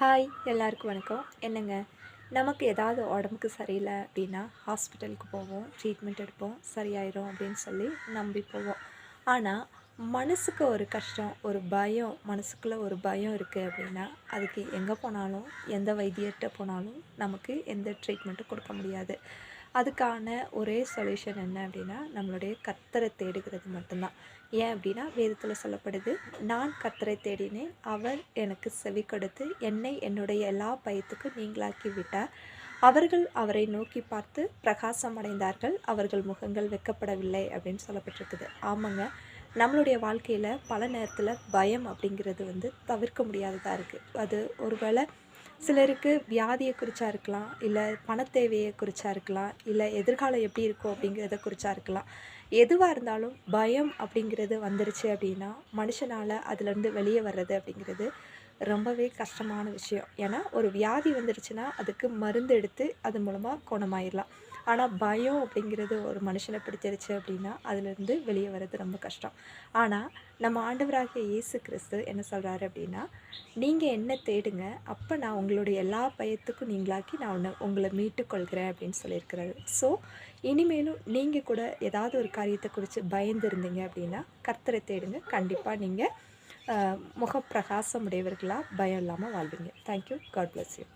Hi எல்லாருக்கும் வணக்கம். என்னங்க நமக்கு ஏதாவது உடம்புக்கு சரியில்லை அப்படின்னா ஹாஸ்பிட்டலுக்கு போவோம் ட்ரீட்மெண்ட் எடுப்போம் சரியாயிரும் அப்படின்னு சொல்லி நம்பி போவோம். ஆனால் மனசுக்கு ஒரு கஷ்டம் ஒரு பயம் மனசுக்குள்ளே ஒரு பயம் இருக்குது அப்படின்னா அதுக்கு எங்கே போனாலும் எந்த வைத்தியர்கிட்ட போனாலும் நமக்கு எந்த ட்ரீட்மெண்ட்டும் கொடுக்க முடியாது. அதுக்கான ஒரே சொல்யூஷன் என்ன அப்படின்னா நம்மளுடைய கத்தரை தேடுகிறது மட்டும்தான். ஏன் அப்படின்னா வேதத்தில் சொல்லப்படுது நான் கத்தரை தேடினேன் அவர் எனக்கு செவி கொடுத்து என்னை என்னுடைய எல்லா பயத்துக்கும் நீங்களாக்கி விட்டார் அவர்கள் அவரை நோக்கி பார்த்து பிரகாசம் அடைந்தார்கள் அவர்கள் முகங்கள் வெக்கப்படவில்லை அப்படின்னு சொல்லப்பட்டிருக்குது. ஆமாங்க. நம்மளுடைய வாழ்க்கையில் பல நேரத்தில் பயம் அப்படிங்கிறது வந்து தவிர்க்க முடியாததாக இருக்குது அது ஒருவேளை சிலருக்கு வியாதியை குறித்தா இருக்கலாம் இல்லை பணத்தேவையை குறித்தா இருக்கலாம் இல்லை எதிர்காலம் எப்படி இருக்கும் அப்படிங்கிறத குறித்தா இருக்கலாம். எதுவாக இருந்தாலும் பயம் அப்படிங்கிறது வந்துருச்சு அப்படின்னா மனுஷனால் அதுலேருந்து வெளியே வர்றது அப்படிங்கிறது ரொம்பவே கஷ்டமான விஷயம். ஏன்னா ஒரு வியாதி வந்துருச்சுன்னா அதுக்கு மருந்து எடுத்து அது மூலமாக குணமாயிடலாம் ஆனால் பயம் அப்படிங்கிறது ஒரு மனுஷனை பிடிச்சிருச்சு அப்படின்னா அதுலேருந்து வெளியே வர்றது ரொம்ப கஷ்டம். ஆனால் நம்ம ஆண்டவராகிய இயேசு கிறிஸ்து என்ன சொல்கிறாரு அப்படின்னா நீங்கள் என்ன தேடுங்க அப்போ நான் உங்களுடைய எல்லா பயத்துக்கும் நீங்களாக்கி நான் உன்னை உங்களை மீட்டு கொள்கிறேன் அப்படின்னு சொல்லியிருக்கிறாரு. ஸோ இனிமேலும் நீங்கள் கூட ஏதாவது ஒரு காரியத்தை குறித்து பயந்துருந்தீங்க அப்படின்னா கர்த்தரை தேடுங்க. கண்டிப்பாக நீங்கள் முகப்பிரகாசம் உடையவர்களாக பயம் இல்லாமல் வாழ்வீங்க. Thank you God bless you